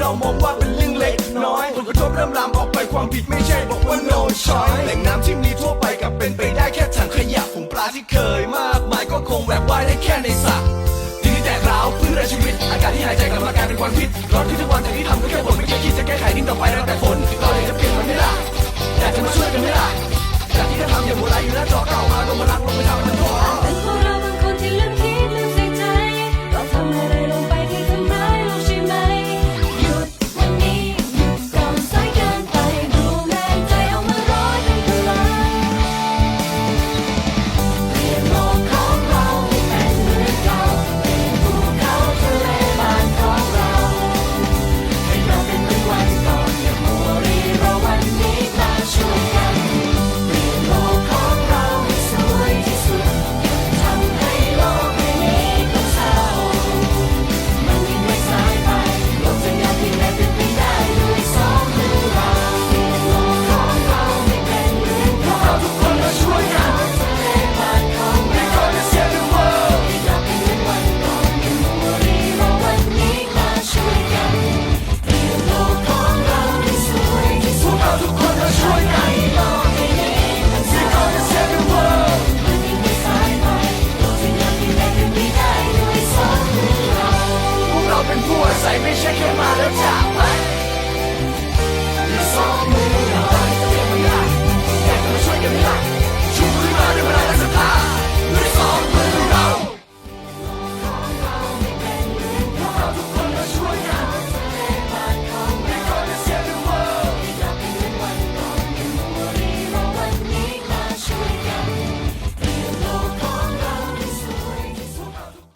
เรามองว่าเป็นเรื่องเล็กน้อยผลกระทบเริ่มลามออกไปความผิดไม่ใช่บอกว่า no choice แหล่งน้ำที่มีทั่วไปกับเป็นไปได้แค่ถังขยะฝูงปลาที่เคยมากมายก็คงแหวกว่ายได้แค่ในสระดินที่แตกร้าวพื้นและชีวิต อากาศที่หายใจกลับมากลายเป็นควันพิษร้อนขึ้นทุกวันแต่ที่ทำก็แค่บ่นไม่เคยคิดจะแก้ไขดิ้งต่อไปแล้วแต่ฝนเราอยากจะเปลี่ยนมันไม่ล่ะอยากจะมาช่วยกันไม่ล่ะแต่กที่จะทำอย่างหัวไหลอยู่หน้าจอเก่ามาลงมาลังลงไปมั